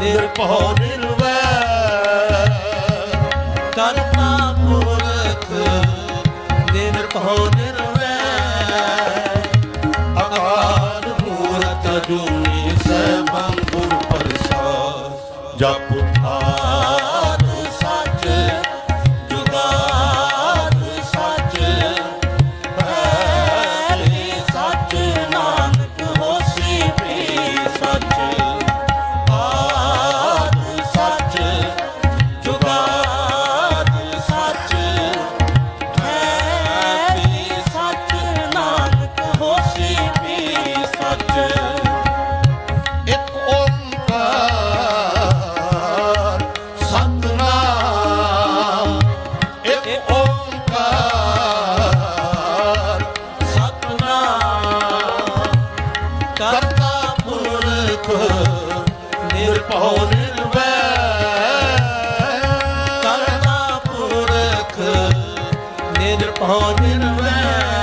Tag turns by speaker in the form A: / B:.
A: ਨਿਰਭਉ ਨਿਰਵੈਰ
B: ਕਰਤਾ ਪੁਰਖ ਨਿਰਭਉ ਨਿਰਵੈਰ
A: ਜੁਨੀ ਸੈਭੰ ਗੁਰ ਪ੍ਰਸਾਦ ਜਪ
B: ਆਦ
A: ਕਰਤਾ ਪੁਰਖ ਨਿਰਭਉ ਨਿਰਵੈਰ
B: ਕਰਤਾ ਪੁਰਖ ਨਿਰਭਉ ਨਿਰਵੈਰ